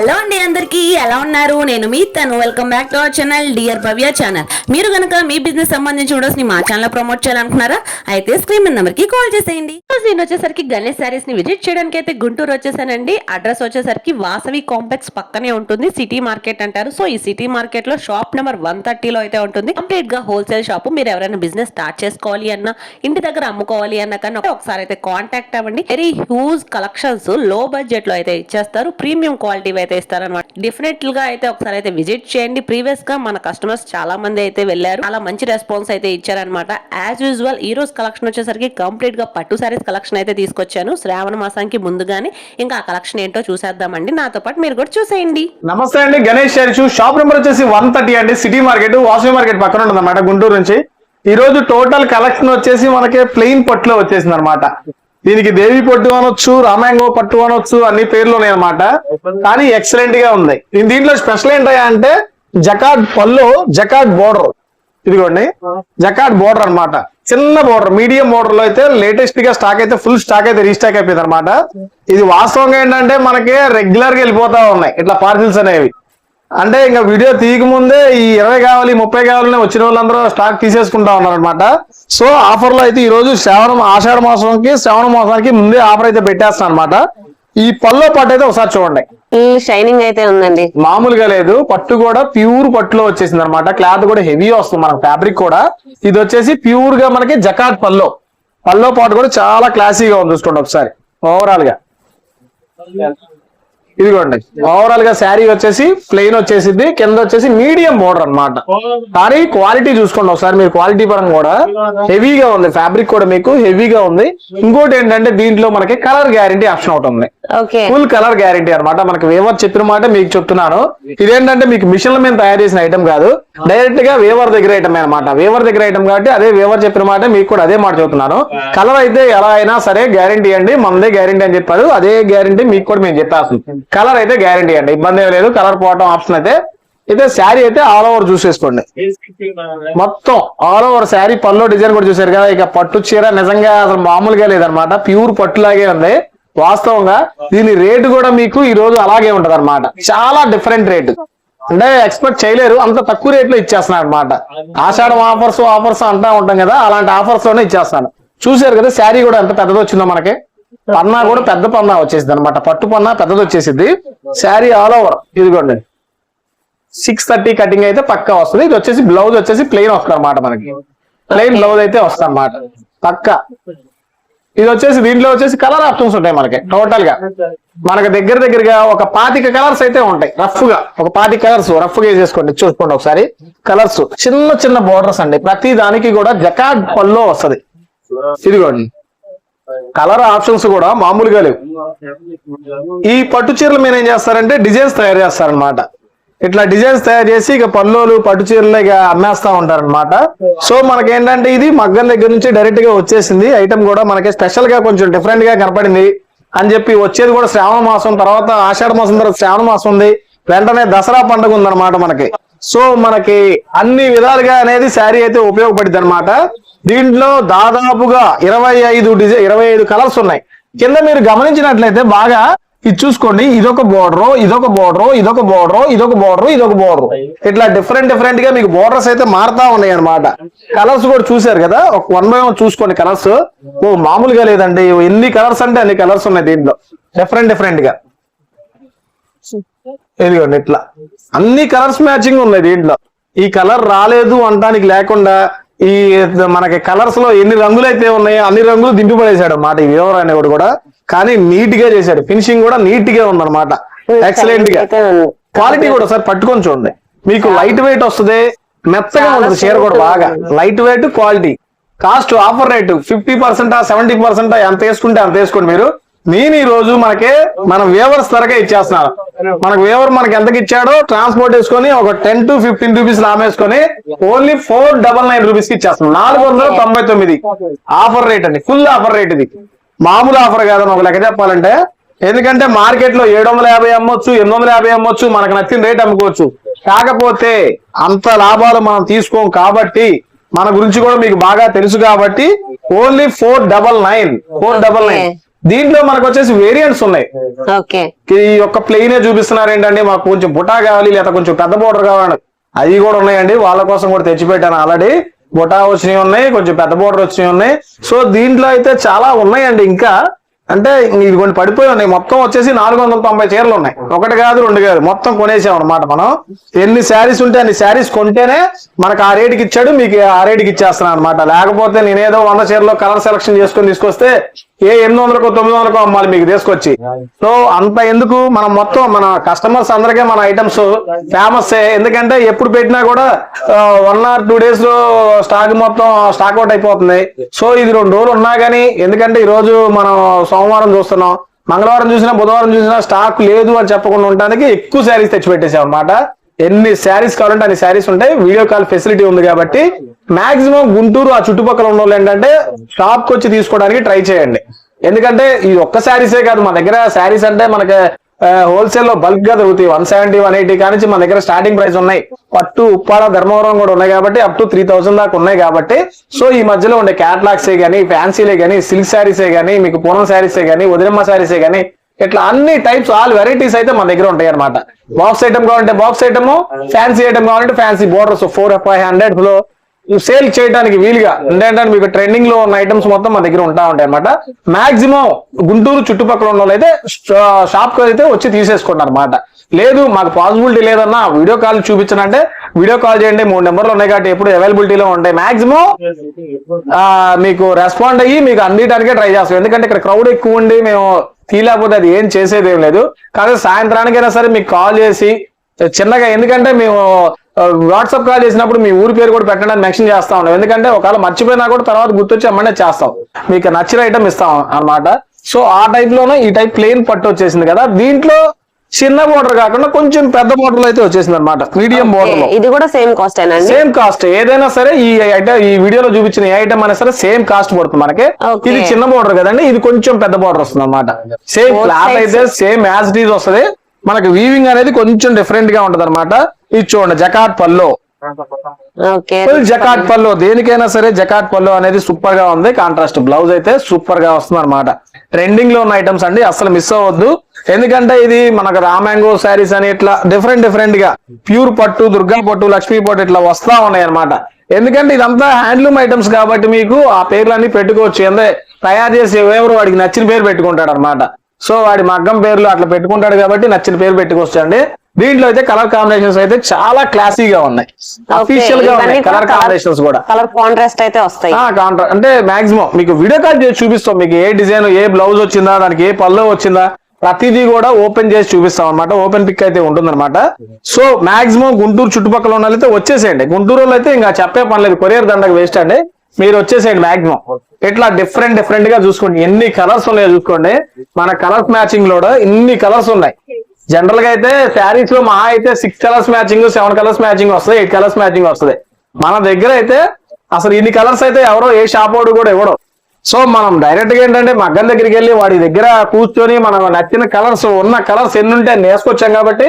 Hello అండి అందరికీ ఎలా ఉన్నారు? నేను మీ తను. Welcome back to our channel dear Bhavya channel మీరు కనుక మీ బిజినెస్ సంబంధించి వీడియోస్ని మా ఛానల్ ప్రమోట్ చేయాలనుకున్నారా అయితే స్క్రీన్ నెంబర్కి కాల్ చేసేయండి. నేను వచ్చేసరికి గణేష్ శారీస్ని విజిట్ చేయడానికి అయితే గుంటూరు వచ్చేసానండి. అడ్రస్ వచ్చేసరికి వాసవి కాంప్లెక్స్ పక్కనే ఉంటుంది. సిటీ మార్కెట్ అంటారు. సో ఈ సిటీ మార్కెట్లో షాప్ నెంబర్ వన్ థర్టీలో అయితే ఉంటుంది. కంప్లీట్గా హోల్సేల్ షాప్ మీరు ఎవరైనా బిజినెస్ స్టార్ట్ చేసుకోవాలి అన్న ఇంటి దగ్గర అమ్ముకోవాలి అన్న కానీ ఒకసారి అయితే కాంటాక్ట్ అవ్వండి. వెరీ హ్యూజ్ కలెక్షన్స్లో బడ్జెట్లో అయితే ఇచ్చేస్తారు. ప్రీమియం క్వాలిటీ అయితే ఇస్తారనమాట డెఫినెట్గా అయితే ఒకసారి అయితే విజిట్ చేయండి. ప్రీవియస్గా మన కస్టమర్స్ చాలా మంది అయితే వెళ్ళారు. చాలా మంచి రెస్పాన్స్ అయితే ఇచ్చారనమాట యాజ్ యూజువల్ ఈ రోజు కలెక్షన్ వచ్చేసరికి కంప్లీట్గా పట్టు సారీస్ కలెక్షన్ అయితే తీసుకొచ్చాను. శ్రావణ మాసానికి ముందుగానే ఇంకా ఆ కలెక్షన్ ఏంటో చూసేద్దామండి. నాతో పాటు మీరు కూడా చూసేయండి. నమస్తే అండి గణేష్ షూ షాప్ నెంబర్ వచ్చేసి వన్ థర్టీ అండి. సిటీ మార్కెట్ వాసవి మార్కెట్ పక్కన ఉంటుంది గుంటూరు నుంచి. ఈ రోజు టోటల్ కలెక్షన్ వచ్చేసి మనకి ప్లెయిన్ పట్టులో వచ్చేసింది అనమాట దీనికి దేవి పట్టు అనొచ్చు రామాంగో పట్టు అనొచ్చు అన్ని పేర్లు ఉన్నాయి అనమాట కానీ ఎక్సలెంట్గా ఉంది. దీంట్లో స్పెషల్ ఏంటయ్యా అంటే జకాట్ పళ్ళు జకాట్ బోర్డర్ ఇదిగోండి. జకాట్ బోర్డర్ అన్నమాట. చిన్న బోర్డర్ మీడియం బోర్డర్లో అయితే లేటెస్ట్గా స్టాక్ అయితే ఫుల్ స్టాక్ అయితే రీస్టాక్ అయిపోయింది అనమాట ఇది వాస్తవంగా ఏంటంటే మనకి రెగ్యులర్గా వెళ్ళిపోతా ఉన్నాయి. ఇట్లా పార్సిల్స్ అనేవి. అంటే ఇంకా వీడియో తీయక ముందే ఈ ఇరవై కావాలి ముప్పై కావాలని వచ్చిన వాళ్ళందరూ స్టాక్ తీసేసుకుంటా ఉన్నారు అనమాట సో ఆఫర్లో అయితే ఈ రోజు శ్రావణ ఆషాఢ మాసంకి శ్రావణ మాసానికి ముందే ఆఫర్ అయితే పెట్టేస్తాను అనమాట ఈ పల్లో పట్టు అయితే ఒకసారి చూడండి. షైనింగ్ అయితే ఉందండి. మామూలుగా లేదు. పట్టు కూడా ప్యూర్ పట్టులో వచ్చేసింది అనమాట క్లాత్ కూడా హెవీ వస్తుంది మనకు ఫ్యాబ్రిక్ కూడా. ఇది వచ్చేసి ప్యూర్గా మనకి జకాట్ పల్లో పల్లో పాటు కూడా చాలా క్లాసీగా ఉంది చూసుకోండి ఒకసారి. ఓవరాల్గా. ఇదిగోండి ఓవరాల్గా శారీ వచ్చేసి ప్లెయిన్ వచ్చేసింది కింద వచ్చేసి మీడియం బోర్డర్ అన్నమాట. కానీ క్వాలిటీ చూసుకోండి ఒకసారి మీరు క్వాలిటీ పరంగా కూడా హెవీగా ఉంది ఫ్యాబ్రిక్ కూడా మీకు హెవీగా ఉంది. ఇంకోటి ఏంటంటే దీంట్లో మనకి కలర్ గ్యారంటీ ఆప్షన్ ఒకటి ఉంది. ఫుల్ కలర్ గ్యారంటీ అన్నమాట. మనకి వేవర్ చెప్పిన మాట మీకు చెప్తున్నాను. ఇదేంటంటే మీకు మిషన్ల మీద తయారు చేసిన ఐటమ్ కాదు. డైరెక్ట్గా వేవర్ దగ్గర ఐటమ్ అనమాట వేవర్ దగ్గర ఐటమ్ కాబట్టి అదే వేవర్ చెప్పిన మాట మీకు కూడా అదే మాట చెప్తున్నాను. కలర్ అయితే ఎలా అయినా సరే గ్యారంటీ అండి. మనదే గ్యారంటీ అని చెప్పారు అదే గ్యారంటీ మీకు కూడా మేము చెప్పేస్తాం. కలర్ అయితే గ్యారంటీ అండి. ఇబ్బంది ఏం లేదు. కలర్ పోవటం ఆప్షన్ అయితే. అయితే శారీ అయితే ఆల్ ఓవర్ చూసేసుకోండి మొత్తం ఆల్ ఓవర్ శారీ పల్లో డిజైన్ కూడా చూసారు కదా. ఇక పట్టు చీర నిజంగా అసలు మామూలుగా లేదనమాట ప్యూర్ పట్టులాగే ఉంది. వాస్తవంగా దీని రేటు కూడా మీకు ఈ రోజు అలాగే ఉంటది చాలా డిఫరెంట్ రేటు. అంటే ఎక్స్పెక్ట్ చేయలేరు. అంత తక్కువ రేట్లో ఇచ్చేస్తున్నాను అనమాట ఆషాఢం ఆఫర్స్ ఆఫర్స్ అంటా ఉంటాం కదా అలాంటి ఆఫర్స్లోనే ఇచ్చేస్తాను చూసారు కదా శారీ కూడా ఎంత పెద్దది వచ్చిందో మనకి. పన్నా కూడా పెద్ద పన్నా వచ్చేసింది అనమాట పట్టు పన్నా పెద్దది వచ్చేసింది. శారీ ఆల్ ఓవర్ ఇదిగోండి. సిక్స్ థర్టీ కటింగ్ అయితే పక్కా వస్తుంది. ఇది వచ్చేసి బ్లౌజ్ వచ్చేసి ప్లెయిన్ వస్తుంది అనమాట మనకి. ప్లెయిన్ బ్లౌజ్ అయితే వస్తుంది అనమాట పక్కా. ఇది వచ్చేసి దీంట్లో వచ్చేసి కలర్ ఆప్షన్స్ ఉంటాయి మనకి టోటల్గా. మనకి దగ్గర దగ్గరగా ఒక పాతిక కలర్స్ అయితే ఉంటాయి రఫ్గా. ఒక పాతిక కలర్స్ రఫ్గా వేసేసుకోండి చూసుకోండి ఒకసారి. కలర్స్ చిన్న చిన్న బోర్డర్స్ అండి. ప్రతి దానికి కూడా జకాడ్ పల్లో వస్తుంది. ఇదిగోండి. కలర్ ఆప్షన్స్ కూడా మామూలుగా లేవు. ఈ పట్టు చీరలు మీద ఏం చేస్తారంటే డిజైన్స్ తయారు చేస్తారనమాట ఇట్లా డిజైన్స్ తయారు చేసి ఇక పల్లోలు పట్టు చీరలు ఇక అమ్మేస్తా ఉంటారన్నమాట. సో మనకి ఏంటంటే ఇది మగ్గం దగ్గర నుంచి డైరెక్ట్గా వచ్చేసింది. ఐటమ్ కూడా మనకి స్పెషల్గా కొంచెం డిఫరెంట్గా కనపడింది. అని చెప్పి వచ్చేది కూడా శ్రావణ మాసం తర్వాత ఆషాఢ మాసం తర్వాత శ్రావణ మాసం ఉంది. వెంటనే దసరా పండుగ ఉందన్నమాట మనకి. సో మనకి అన్ని విధాలుగా అనేది శారీ అయితే ఉపయోగపడింది అనమాట దీంట్లో దాదాపుగా ఇరవై ఐదు డిజైన్ ఇరవై ఐదు కలర్స్ ఉన్నాయి. కింద మీరు గమనించినట్లయితే బాగా ఇది చూసుకోండి ఇదొక బోర్డర్ ఇదొక బోర్డర్ ఇదొక బోర్డర్ ఇదొక బోర్డర్ ఇదొక బోర్డర్ ఇట్లా డిఫరెంట్ డిఫరెంట్గా మీకు బోర్డర్స్ అయితే మారుతా ఉన్నాయి అనమాట కలర్స్ కూడా చూసారు కదా? ఒక వన్ బై వన్ చూసుకోండి కలర్స్ ఓ మామూలుగా లేదండి. ఎన్ని కలర్స్ అంటే అన్ని కలర్స్ ఉన్నాయి దీంట్లో. డిఫరెంట్ డిఫరెంట్గా. ఇదిగోండి ఇట్లా. అన్ని కలర్స్ మ్యాచింగ్ ఉన్నాయి దీంట్లో. ఈ కలర్ రాలేదు అనడానికి లేకుండా ఈ మనకి కలర్స్లో ఎన్ని రంగులు అయితే ఉన్నాయో అన్ని రంగులు దింపి మాట ఈ వివరం కూడా. కానీ నీట్గా చేశాడు. ఫినిషింగ్ కూడా నీట్గా. ఉందన్నమాట ఎక్సలెంట్గా క్వాలిటీ కూడా సార్ పట్టుకొని చూడండి. మీకు లైట్ వెయిట్ వస్తుంది మెత్తగా ఉంటుంది చీర కూడా బాగా. Light weight quality cost offer rate fifty percent seventy percent ఎంత వేసుకుంటే అంత వేసుకోండి మీరు. నేను ఈ రోజు మనకి మన వేవర్స్ ధరగా ఇచ్చేస్తున్నాను మనకు వేవర్ మనకి ఎంతకి ఇచ్చాడో ట్రాన్స్పోర్ట్ వేసుకొని ఒక టెన్ టు ఫిఫ్టీన్ రూపీస్ లామేసుకొని ఓన్లీ ఫోర్ డబల్ నైన్ రూపీస్కి ఇచ్చేస్తున్నాం. నాలుగు వందల తొంభై తొమ్మిది. ఆఫర్ రేట్ అండి. ఫుల్ ఆఫర్ రేట్ ఇది. మామూలు ఆఫర్ కాదని ఒక లెక్క చెప్పాలంటే ఎందుకంటే మార్కెట్లో ఏడు వందల యాభై అమ్మొచ్చు ఎనిమిది వందల యాభై అమ్మొచ్చు మనకు నచ్చిన రేట్ అమ్ముకోవచ్చు. కాకపోతే అంత లాభాలు మనం తీసుకోం కాబట్టి మన గురించి కూడా మీకు బాగా తెలుసు కాబట్టి only four double nine four double nine. దీంట్లో మనకు వచ్చేసి వేరియంట్స్ ఉన్నాయి. ఈ యొక్క ప్లెయిన్ చూపిస్తున్నారు ఏంటంటే మాకు కొంచెం బుటా కావాలి లేదా కొంచెం పెద్ద బోర్డర్ కావాలి అవి కూడా ఉన్నాయండి వాళ్ళ కోసం కూడా తెచ్చిపెట్టాను ఆల్రెడీ. బుటా వచ్చినవి ఉన్నాయి కొంచెం పెద్ద బోర్డర్ వచ్చినవి ఉన్నాయి. సో దీంట్లో అయితే చాలా ఉన్నాయండి ఇంకా. అంటే ఇది కొన్ని పడిపోయి ఉన్నాయి. మొత్తం వచ్చేసి నాలుగు వందల తొంభై చీరలు ఉన్నాయి. ఒకటి కాదు రెండు కాదు. మొత్తం కొనేసాం అనమాట మనం. ఎన్ని శారీస్ ఉంటే అన్ని శారీస్ కొంటేనే మనకు ఆ రేటుకి ఇచ్చాడు మీకు ఆ రేటుకి ఇచ్చేస్తున్నాను అనమాట లేకపోతే నేనేదో వంద చీరలో కలర్ సెలక్షన్ చేసుకొని తీసుకొస్తే ఏ ఎనిమిది వందలకో తొమ్మిది వందలకో అమ్మాలి మీకు తీసుకొచ్చి. సో అంత ఎందుకు? మనం మొత్తం మన కస్టమర్స్ అందరికీ మన ఐటమ్స్ ఫేమస్ ఎందుకంటే ఎప్పుడు పెట్టినా కూడా వన్ ఆర్ టూ డేస్లో స్టాక్ మొత్తం స్టాక్ అవుట్ అయిపోతుంది. సో ఇది రెండు రోజులు ఉన్నా గానీ ఎందుకంటే ఈ రోజు మనం సోమవారం చూస్తున్నాం. మంగళవారం చూసినా బుధవారం చూసినా స్టాక్ లేదు అని చెప్పకుండా ఉండడానికి ఎక్కువ శారీస్ తెచ్చి పెట్టేసాం అనమాట ఎన్ని శారీస్ కావాలంటే అన్ని శారీస్ ఉంటాయి. వీడియో కాల్ ఫెసిలిటీ ఉంది కాబట్టి మాక్సిమం గుంటూరు ఆ చుట్టుపక్కల ఉన్న వాళ్ళు ఏంటంటే షాప్కి వచ్చి తీసుకోవడానికి ట్రై చేయండి. ఎందుకంటే ఈ ఒక్క శారీసే కాదు మన దగ్గర శారీస్ అంటే మనకి హోల్సేల్లో బల్క్గా దొరుకుతాయి. వన్ సెవెంటీ వన్ ఎయిటీ కానీ మన దగ్గర స్టార్టింగ్ ప్రైస్ ఉన్నాయి. పట్టు ఉప్పాడ ధర్మవరం కూడా ఉన్నాయి కాబట్టి అప్ టు త్రీ థౌసండ్ దాకా ఉన్నాయి కాబట్టి. సో ఈ మధ్యలో ఉండే క్యాట్లాగ్సే గానీ ఫ్యాన్సీలే గానీ సిల్క్ శారీసే గానీ మీకు పూనం శారీసే గానీ వదిలమ్మ శారీసే గానీ ఇట్లా అన్ని టైప్స్ ఆల్ వెరైటీస్ అయితే మన దగ్గర ఉంటాయి అనమాట బాక్స్ ఐటమ్ కావాలంటే బాక్స్ ఐటమ్ ఫ్యాన్సీ ఐటమ్ కావాలంటే ఫ్యాన్సీ బోర్డర్స్ ఫోర్ ఫైవ్ హండ్రెడ్లో సేల్ చేయడానికి వీలుగా ఎందుకంటే మీకు ట్రెండింగ్లో ఉన్న ఐటమ్స్ మొత్తం మన దగ్గర ఉంటా ఉంటాయి అనమాట మాక్సిమం గుంటూరు చుట్టుపక్కల ఉన్న వాళ్ళు అయితే షాప్కి అయితే వచ్చి తీసేసుకోండి అనమాట లేదు మాకు పాసిబిలిటీ లేదన్నా వీడియో కాల్ చూపించనంటే వీడియో కాల్ చేయండి మూడు నెంబర్లు ఉన్నాయి కాబట్టి ఎప్పుడు అవైలబిలిటీలో ఉంటాయి. మాక్సిమం మీకు రెస్పాండ్ అయ్యి మీకు అందించడానికే ట్రై చేస్తాం. ఎందుకంటే ఇక్కడ క్రౌడ్ ఎక్కువ ఉండి మేము తీయలేకపోతే అది ఏం చేసేది ఏం లేదు. కానీ సాయంత్రానికైనా సరే మీకు కాల్ చేసి చిన్నగా ఎందుకంటే మేము వాట్సాప్ కాల్ చేసినప్పుడు మీ ఊరి పేరు కూడా పెట్టడానికి మెన్షన్ చేస్తా ఉన్నాం. ఎందుకంటే ఒకవేళ మర్చిపోయినా కూడా తర్వాత గుర్తొచ్చి అమ్మనే చేస్తాం. మీకు నచ్చిన ఐటమ్ ఇస్తాం అన్నమాట. సో ఆ టైప్లోనే ఈ టైప్ ప్లేన్ పట్టు వచ్చేసింది కదా. దీంట్లో చిన్న బోర్డర్ కాకుండా కొంచెం పెద్ద బోర్డర్ అయితే వచ్చేసింది అనమాట మీడియం బోర్డర్లో. ఇది కూడా సేమ్ కాస్ట్ సేమ్ కాస్ట్ ఏదైనా సరే ఈ ఐటమ్ ఈ వీడియోలో చూపించిన ఏ ఐటమ్ అయినా సరే సేమ్ కాస్ట్ పడుతుంది మనకి. ఇది చిన్న బోర్డర్ కదండి ఇది కొంచెం పెద్ద బోర్డర్ వస్తుంది అనమాట సేమ్ క్లాత్. అయితే సేమ్ యాజ్ ఇట్ ఈజ్ వస్తుంది. మనకి వీవింగ్ అనేది కొంచెం డిఫరెంట్గా ఉంటది అనమాట ఇది చూడండి జకాట్ పల్లో. జకాట్ పల్లో దేనికైనా సరే జకాట్ పల్లో అనేది సూపర్గా ఉంది. కాంట్రాస్ట్ బ్లౌజ్ అయితే సూపర్గా వస్తుంది అనమాట ట్రెండింగ్లో ఉన్న ఐటమ్స్ అండి. అసలు మిస్ అవ్వద్దు. ఎందుకంటే ఇది మనకు రామాంగో శారీస్ అని ఇట్లా డిఫరెంట్ డిఫరెంట్గా ప్యూర్ పట్టు దుర్గా పట్టు లక్ష్మీ పట్టు ఇట్లా వస్తా ఉన్నాయి అనమాట ఎందుకంటే ఇదంతా హ్యాండ్లూమ్ ఐటమ్స్ కాబట్టి మీకు ఆ పేర్లన్నీ పెట్టుకోవచ్చు. అంటే తయారు చేసే ఎవరు వాడికి నచ్చిన పేరు పెట్టుకుంటాడు అనమాట సో వాడి మగ్గం పేర్లు అట్లా పెట్టుకుంటాడు కాబట్టి నచ్చిన పేరు పెట్టుకోవచ్చండి. దీంట్లో అయితే కలర్ కాంబినేషన్స్ అయితే చాలా క్లాసీగా ఉన్నాయి. అఫీషియల్గా ఉన్నాయి. కలర్ కాంబినేషన్స్ కూడా. కలర్ కాంట్రాస్ట్ అయితే వస్తాయి. కాంట్రా అంటే మాక్సిమం మీకు వీడియో కాల్ చేసి చూపిస్తాం. మీకు ఏ డిజైన్ ఏ బ్లౌజ్ వచ్చిందా దానికి ఏ పళ్ళు వచ్చిందా ప్రతిదీ కూడా ఓపెన్ చేసి చూపిస్తాం అనమాట ఓపెన్ పిక్ అయితే ఉంటుందన్నమాట. సో మాక్సిమం గుంటూరు చుట్టుపక్కల ఉన్న వాళ్ళైతే వచ్చేసేయండి. గుంటూరు వాళ్ళు అయితే ఇంకా చెప్పే పని లేదు. కొరియర్ దండకు వేస్ట్ అండి. మీరు వచ్చేసేయండి మాక్సిమం ఇట్లా డిఫరెంట్ డిఫరెంట్గా చూసుకోండి. ఎన్ని కలర్స్ ఉన్నాయో చూసుకోండి. మన కలర్స్ మ్యాచింగ్లో ఇన్ని కలర్స్ ఉన్నాయి. జనరల్గా అయితే శారీస్లో మహా అయితే six colours matching seven colours matching వస్తుంది ఎయిట్ కలర్స్ మ్యాచింగ్ వస్తుంది. మన దగ్గర అయితే అసలు ఇన్ని కలర్స్ అయితే ఎవరో ఏ షాప్ వాడు కూడా ఇవ్వడం. సో మనం డైరెక్ట్గా ఏంటంటే మగ్గం దగ్గరికి వెళ్ళి వాడి దగ్గర కూర్చొని మనం నచ్చిన కలర్స్ ఉన్న కలర్స్ ఎన్ని ఉంటే నేర్చుకొచ్చాం కాబట్టి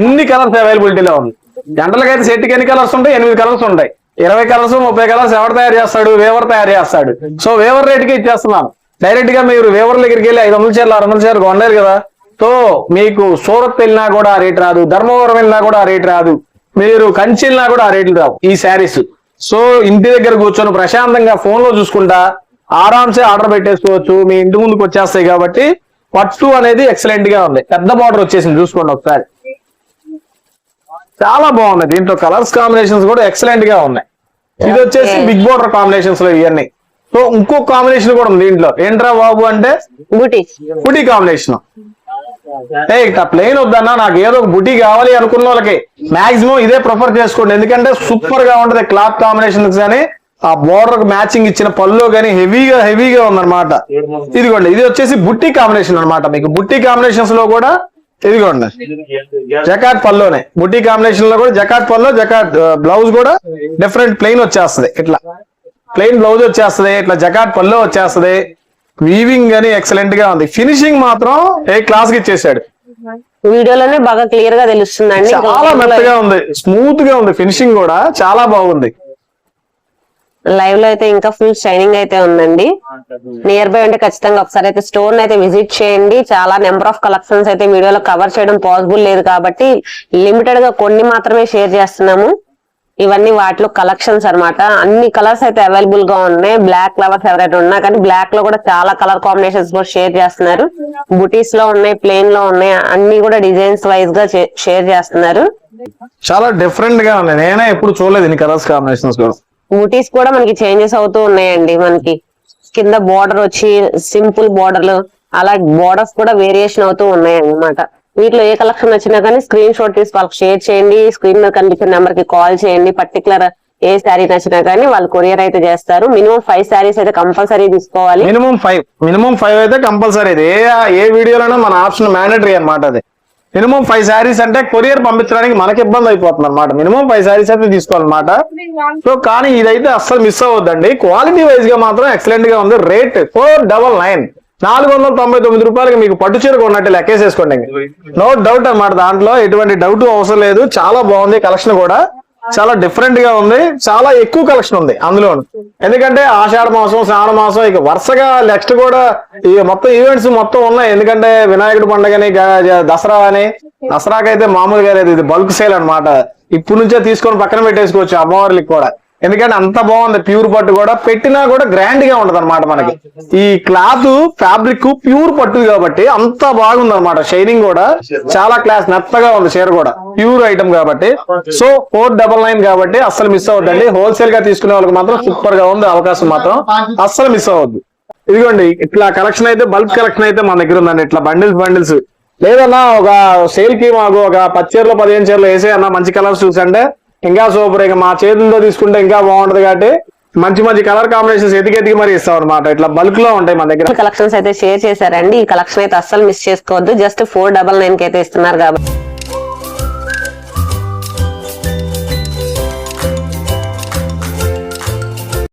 ఎన్ని కలర్స్ అవైలబిలిటీలో ఉంది. జనరల్గా అయితే సెట్కి ఎన్ని కలర్స్ ఉంటాయి? ఎనిమిది కలర్స్ ఉంటాయి. ఇరవై కలర్స్ ముప్పై కలర్స్ ఎవరు తయారు చేస్తాడు? వేవర్ తయారు చేస్తాడు. సో వేవర్ రేట్కి ఇచ్చేస్తున్నాను. డైరెక్ట్గా మీరు వేవర్ దగ్గరికి వెళ్ళి ఐదు వందల చీరలు ఆరు వందల చీరలు కొనలేరు కదా. సో మీకు సూరత్ వెళ్ళినా కూడా ఆ రేట్ రాదు ధర్మవరం వెళ్ళినా కూడా ఆ రేట్ రాదు మీరు కంచి వెళ్ళినా కూడా ఆ రేట్లు రావు ఈ శారీస్. సో ఇంటి దగ్గర కూర్చొని ప్రశాంతంగా ఫోన్లో చూసుకుంటా ఆరామ్సే ఆర్డర్ పెట్టేసుకోవచ్చు మీ ఇంటి ముందుకు వచ్చేస్తాయి కాబట్టి పట్టు అనేది ఎక్సలెంట్గా ఉంది. పెద్ద బార్డర్ వచ్చేసింది చూసుకోండి ఒకసారి. చాలా బాగున్నాయి. దీంట్లో కలర్స్ కాంబినేషన్స్ కూడా ఎక్సలెంట్గా ఉన్నాయి. ఇది వచ్చేసి. బిగ్ బార్డర్ కాంబినేషన్స్లో ఇవన్నీ. సో ఇంకో కాంబినేషన్ కూడా ఉంది దీంట్లో. ఏంట్రా బాబు అంటే? బుటీ కాంబినేషన్ ఏ ఇట్లా ప్లెయిన్ వద్దన్నా నాకు ఏదో ఒక బుటీ కావాలి అనుకున్న వాళ్ళకి మాక్సిమం ఇదే ప్రిఫర్ చేసుకోండి. ఎందుకంటే సూపర్గా ఉంటది క్లాత్ కాంబినేషన్ కానీ ఆ బోర్డర్ మ్యాచింగ్ ఇచ్చిన పళ్ళు కానీ హెవీగా హెవీగా ఉందన్నమాట. ఇదిగోండి ఇది వచ్చేసి బుట్టి కాంబినేషన్ అన్నమాట మీకు. బుట్టి కాంబినేషన్స్లో కూడా ఇదిగోండి. జకాట్ పల్లోనే బుట్టి కాంబినేషన్లో కూడా జకాట్ పల్లో జకాట్ బ్లౌజ్ కూడా డిఫరెంట్ ప్లెయిన్ వచ్చేస్తది. ఇట్లా. ప్లెయిన్ బ్లౌజ్ వచ్చేస్తది ఇట్లా జకాట్ పల్లో వచ్చేస్తది. వీవింగ్ అని ఎక్సలెంట్గా ఉంది. ఫినిషింగ్ మాత్రం ఏ క్లాస్కి ఇచ్చేసాడు. వీడియోలోనే బాగా క్లియర్గా తెలుస్తుందండి. చాలా మెత్తగా ఉంది. స్మూత్గా ఉంది. ఫినిషింగ్ కూడా చాలా బాగుంది. లైవ్లో అయితే ఇంకా ఫుల్ షైనింగ్ అయితే ఉందండి. నియర్ బై ఉంటే ఖచ్చితంగా ఒకసారి అయితే స్టోర్ అయితే విజిట్ చేయండి. చాలా నెంబర్ ఆఫ్ కలెక్షన్స్ అయితే వీడియోలో కవర్ చేయడం పాసిబుల్ లేదు కాబట్టి లిమిటెడ్గా కొన్ని మాత్రమే షేర్ చేస్తున్నాము. ఇవన్నీ వాటిలో కలెక్షన్స్ అన్నమాట. అన్ని కలర్స్ అయితే అవైలబుల్గా ఉన్నాయి. బ్లాక్ ఫ్లవర్స్ ఎవరైతే ఉన్నా కానీ బ్లాక్లో కూడా చాలా కలర్ కాంబినేషన్స్ కూడా షేర్ చేస్తున్నారు. బుటీస్లో ఉన్నాయి ప్లేన్లో ఉన్నాయి. అన్ని కూడా డిజైన్స్ వైజ్గా షేర్ చేస్తున్నారు. చాలా డిఫరెంట్గా ఉన్నాయి. నేనే ఎప్పుడు చూడలేదు ఇన్ని కలర్స్ కాంబినేషన్స్ కూడా. బూటీస్ కూడా మనకి చేంజెస్ అవుతూ ఉన్నాయండి మనకి. కింద బోర్డర్ వచ్చి సింపుల్ బోర్డర్లు అలా బోర్డర్స్ కూడా వేరియేషన్ అవుతూ ఉన్నాయి అన్నమాట వీటిలో ఏ కలెక్షన్ వచ్చినా కానీ స్క్రీన్ షాట్ తీసి వాళ్ళకి షేర్ చేయండి. స్క్రీన్ మీద కనిపించిన నెంబర్కి కాల్ చేయండి. పర్టికులర్ ఏ శారీ నచ్చినా కానీ వాళ్ళు కొరియర్ అయితే చేస్తారు. మినిమం ఫైవ్ శారీస్ అయితే కంపల్సరీ తీసుకోవాలి. మినిమం ఫైవ్ మినిమం ఫైవ్ అయితే కంపల్సరీ ఇది. ఏ ఏ వీడియోలోనూ మన ఆప్షన్ మ్యాండటరీ అన్నమాట అది. మినిమం ఫైవ్ శారీస్ అంటే కొరియర్ పంపించడానికి మనకి ఇబ్బంది అయిపోతుంది అనమాట మినిమం ఫైవ్ శారీస్ అయితే తీసుకోవాలన్నమాట. సో కానీ ఇదైతే అస్సలు మిస్ అవ్వద్దండి. క్వాలిటీ వైజ్గా మాత్రం ఎక్సలెంట్గా ఉంది. రేట్ ఫోర్ డబల్ నైన్ నాలుగు వందల తొంభై తొమ్మిది రూపాయలకి మీకు పట్టు చీర కొన్నట్టు లెక్కేసేసుకోండి నో డౌట్ అన్నమాట దాంట్లో ఎటువంటి డౌట్ అవసరం లేదు. చాలా బాగుంది కలెక్షన్ కూడా. చాలా డిఫరెంట్గా ఉంది. చాలా ఎక్కువ కలెక్షన్ ఉంది అందులో ఎందుకంటే ఆషాఢ మాసం శ్రావణ మాసం ఇక వరుసగా నెక్స్ట్ కూడా ఈ మొత్తం ఈవెంట్స్ మొత్తం ఉన్నాయి. ఎందుకంటే వినాయకుడి పండుగని దసరా అని. దసరాకైతే మామూలుగా లేదు. ఇది బల్క్ సేల్ అన్నమాట. ఇప్పుడు నుంచే తీసుకొని పక్కన పెట్టేసుకోవచ్చు అమ్మవారికి కూడా. ఎందుకంటే అంత బాగుంది ప్యూర్ పట్టు కూడా. పెట్టినా కూడా గ్రాండ్గా ఉంటది అనమాట మనకి ఈ క్లాత్ ఫ్యాబ్రిక్ ప్యూర్ పట్టు కాబట్టి అంత బాగుంది అనమాట షైనింగ్ కూడా చాలా క్లాస్ మెత్తగా ఉంది చీర కూడా. ప్యూర్ ఐటమ్ కాబట్టి. సో ఫోర్ డబల్ నైన్ కాబట్టి అస్సలు మిస్ అవ్వద్దండి. హోల్సేల్గా తీసుకునే వాళ్ళకి మాత్రం సూపర్గా ఉంది. అవకాశం మాత్రం అస్సలు మిస్ అవ్వద్దు. ఇదిగోండి ఇట్లా కలెక్షన్ అయితే బల్క్ కలెక్షన్ అయితే మన దగ్గర ఉందండి. ఇట్లా బండిల్స్ బండిల్స్ లేదన్నా ఒక సేల్కి మాకు ఒక పది చీరలు పదిహేను చీరలు వేసే అన్న మంచి కలర్స్ చూసంటే ఇంకా సూపర్. ఇక మా చేతులతో తీసుకుంటే ఇంకా బాగుంటది కాబట్టి మంచి మంచి కలర్ కాంబినేషన్స్ ఎతికి ఎతికి మరి ఇస్తాం అనమాట ఇట్లా బల్క్లో ఉంటాయి మన దగ్గర. కలెక్షన్స్ అయితే షేర్ చేశారండి. ఈ కలెక్షన్ అయితే అస్సలు మిస్ చేసుకోవద్దు. జస్ట్ ఫోర్ డబల్ నైన్కి అయితే ఇస్తున్నారు కాబట్టి